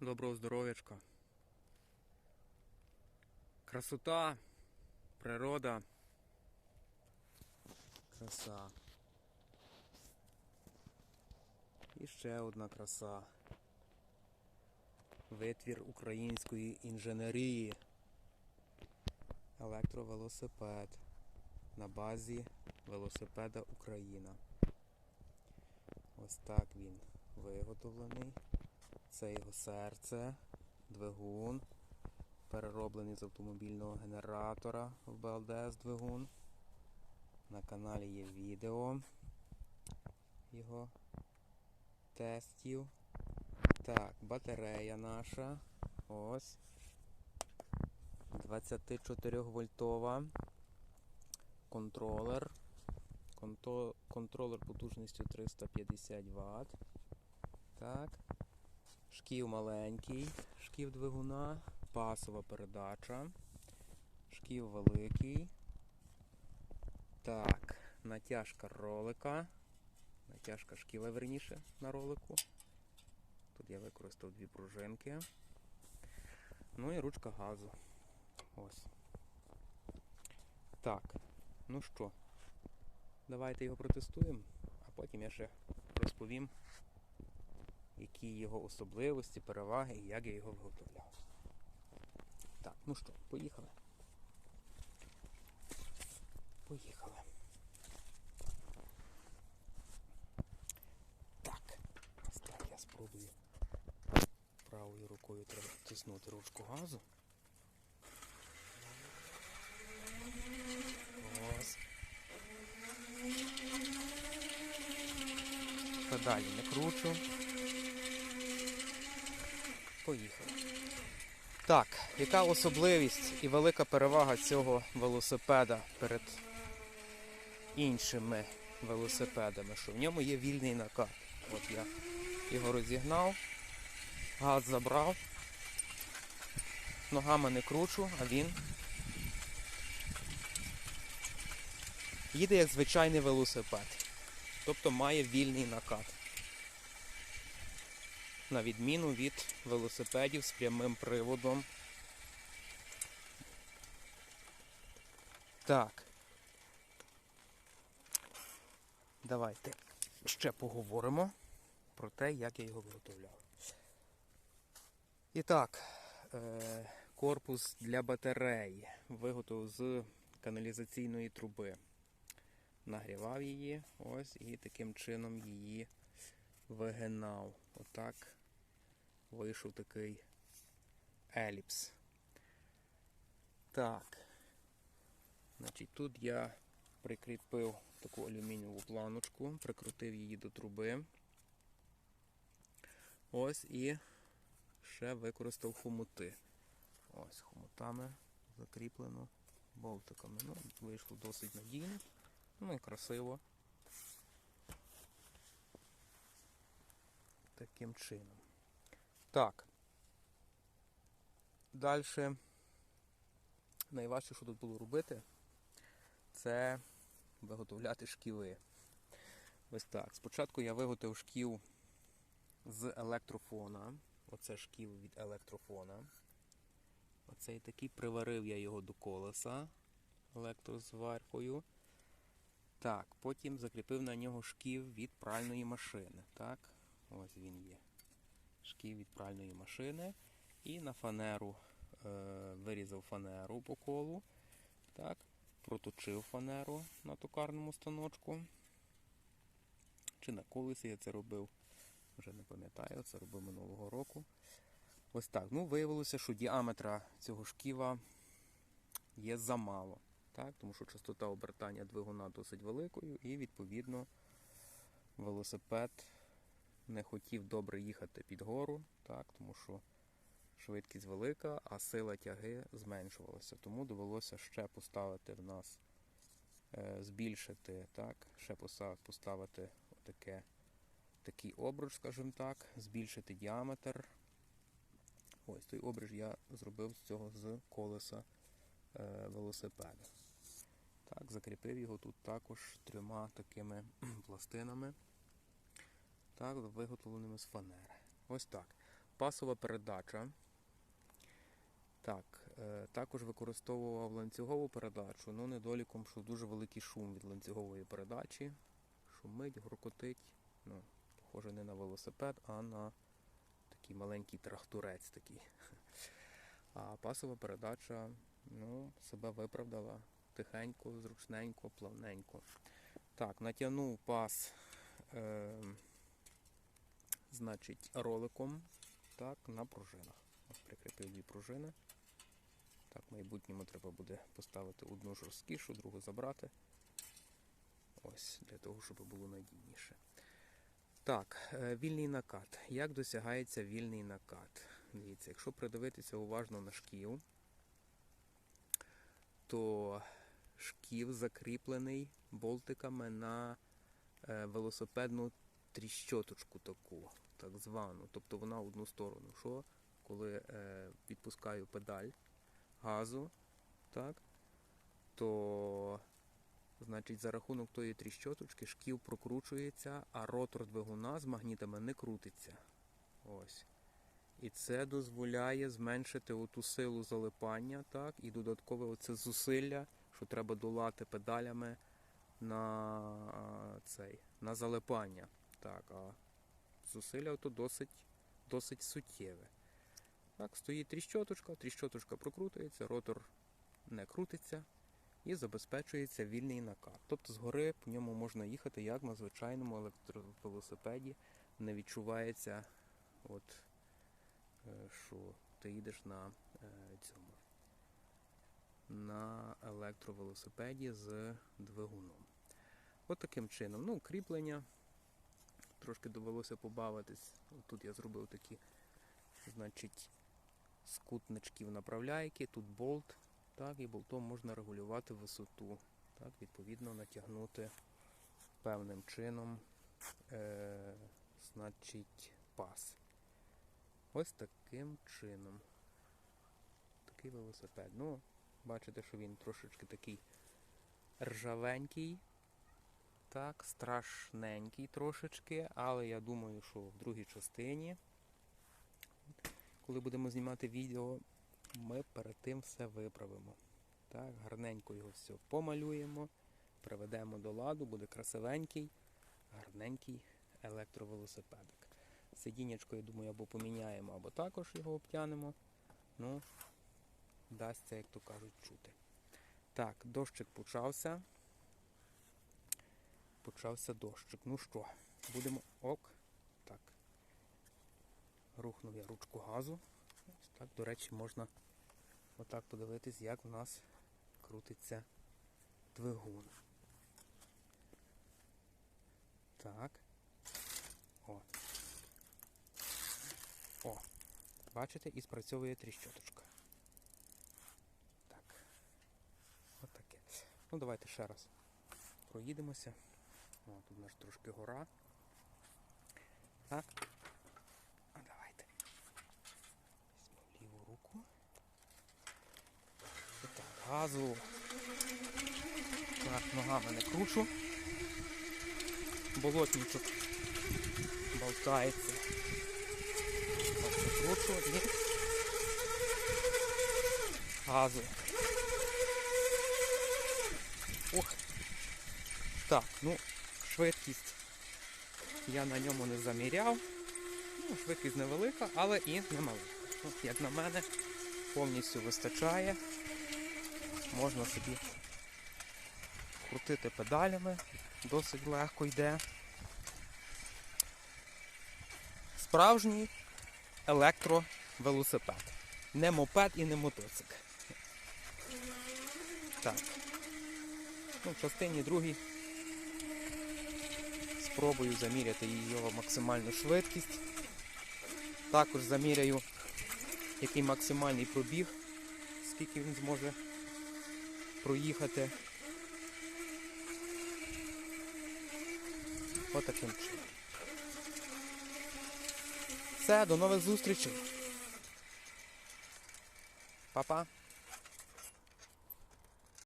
Доброго здоров'ячка. Красота, природа. Краса. І ще одна краса. Витвір української інженерії. Електровелосипед на базі велосипеда Україна. Ось так він виготовлений. Це його серце, двигун, перероблений з автомобільного генератора в БЛДС двигун. На каналі є відео його тестів. Так, батарея наша. Ось. 24 вольтова. Контролер. Контролер потужністю 350 Вт. Так. Шків маленький, шків двигуна, пасова передача, шків великий. Так, натяжка ролика. Натяжка шківа верніше на ролику. Тут я використав дві пружинки. Ну і ручка газу. Ось. Так, ну що, давайте його протестуємо, а потім я ще розповім які його особливості, переваги і як я його виготовляв. Так, ну що, поїхали. Поїхали. Так, ось так я спробую правою рукою треба тиснути ручку газу. Ось. Педалі не кручу. Поїхали. Так, яка особливість і велика перевага цього велосипеда перед іншими велосипедами, що в ньому є вільний накат. От я його розігнав, газ забрав, ногами не кручу, а він їде як звичайний велосипед. Тобто має вільний накат на відміну від велосипедів з прямим приводом. Так. Давайте ще поговоримо про те, як я його виготовляв. І так, е, корпус для батареї виготовив з каналізаційної труби. Нагрівав її, ось, і таким чином її вигинав. Отак вийшов такий еліпс. Так. Значить, тут я прикріпив таку алюмінієву планочку, прикрутив її до труби. Ось і ще використав хомути. Ось хомутами закріплено болтиками. Ну, вийшло досить надійно. Ну і красиво. Таким чином. Так. Далі. Найважче, що тут було робити, це виготовляти шківи. Ось так. Спочатку я виготовив шків з електрофона. Оце шків від електрофона. Оцей такий приварив я його до колеса електрозваркою. Так, потім закріпив на нього шків від пральної машини. Так, ось він є. Шків від пральної машини. І на фанеру е, вирізав фанеру по колу. Так, проточив фанеру на токарному станочку. Чи на колесі я це робив, вже не пам'ятаю, це робив минулого року. Ось так. Ну, виявилося, що діаметра цього шківа є замало. Так, тому що частота обертання двигуна досить великою і, відповідно, велосипед не хотів добре їхати під гору, так, тому що швидкість велика, а сила тяги зменшувалася. Тому довелося ще поставити в нас, е, збільшити, так, ще поставити отаке, такий обруч, скажімо так, збільшити діаметр. Ось той обруч я зробив з цього з колеса е, велосипеда. Так, закріпив його тут також трьома такими пластинами, так, виготовленими з фанери. Ось так. пасова передача. Так, е, також використовував ланцюгову передачу, ну недоліком, що дуже великий шум від ланцюгової передачі. Шумить, гуркотить. Ну, похоже не на велосипед, а на такий маленький тракторець такий. А пасова передача ну, себе виправдала тихенько, зручненько, плавненько. Так, натягнув пас, е, значить, роликом так, на пружинах. Прикріпив дві пружини. Так, в майбутньому треба буде поставити одну жорсткішу, другу забрати. Ось, для того, щоб було надійніше. Так, е, вільний накат. Як досягається вільний накат? Дивіться, якщо придивитися уважно на шків, то шків закріплений болтиками на е, велосипедну тріщоточку таку, так звану. Тобто вона в одну сторону. Що коли е, відпускаю педаль газу, так, то значить за рахунок тої тріщоточки шків прокручується, а ротор двигуна з магнітами не крутиться. Ось. І це дозволяє зменшити оту силу залипання, так, і додаткове оце зусилля, що треба долати педалями на цей, на залипання. Так, а зусилля то досить, досить суттєве. Так, стоїть тріщоточка, тріщоточка прокрутується, ротор не крутиться і забезпечується вільний накат. Тобто згори по ньому можна їхати як на звичайному електровелосипеді, не відчувається, от, е, що ти їдеш на е, цьому на електровелосипеді з двигуном. От таким чином. Ну, кріплення. Трошки довелося побавитись. Тут я зробив такі, значить, скутничків направляйки, тут болт. Так, і болтом можна регулювати висоту. Так, відповідно, натягнути певним чином, е, значить, пас. Ось таким чином. Такий велосипед. Ну, бачите, що він трошечки такий ржавенький. Так, страшненький трошечки, але я думаю, що в другій частині, коли будемо знімати відео, ми перед тим все виправимо. Так, гарненько його все помалюємо, приведемо до ладу, буде красивенький, гарненький електровелосипедик. Сидіннячко, я думаю, або поміняємо, або також його обтянемо. Ну, дасться, як то кажуть, чути. Так, дощик почався. Почався дощик. Ну що, будемо. Ок. Так. Рухнув я ручку газу. Ось так, до речі, можна отак подивитись, як в нас крутиться двигун. Так. О. О. Бачите, і спрацьовує тріщоточка. Так. Отаке. Ну, давайте ще раз проїдемося. О, тут у нас трошки гора. Так. А давайте. Візьмемо ліву руку. І так, газу. Так, ногами не кручу. Болотничок болтається. Так, закручу і газу. Ох. Так, ну, швидкість я на ньому не заміряв. Ну, швидкість невелика, але і немаленька. Ну, як на мене, повністю вистачає. Можна собі крутити педалями, досить легко йде. Справжній електровелосипед. Не мопед і не мотоцикл. Так. Ну, в частині другій спробую заміряти його максимальну швидкість. Також заміряю, який максимальний пробіг, скільки він зможе проїхати. Отаким чином. Все, до нових зустрічей. Па-па.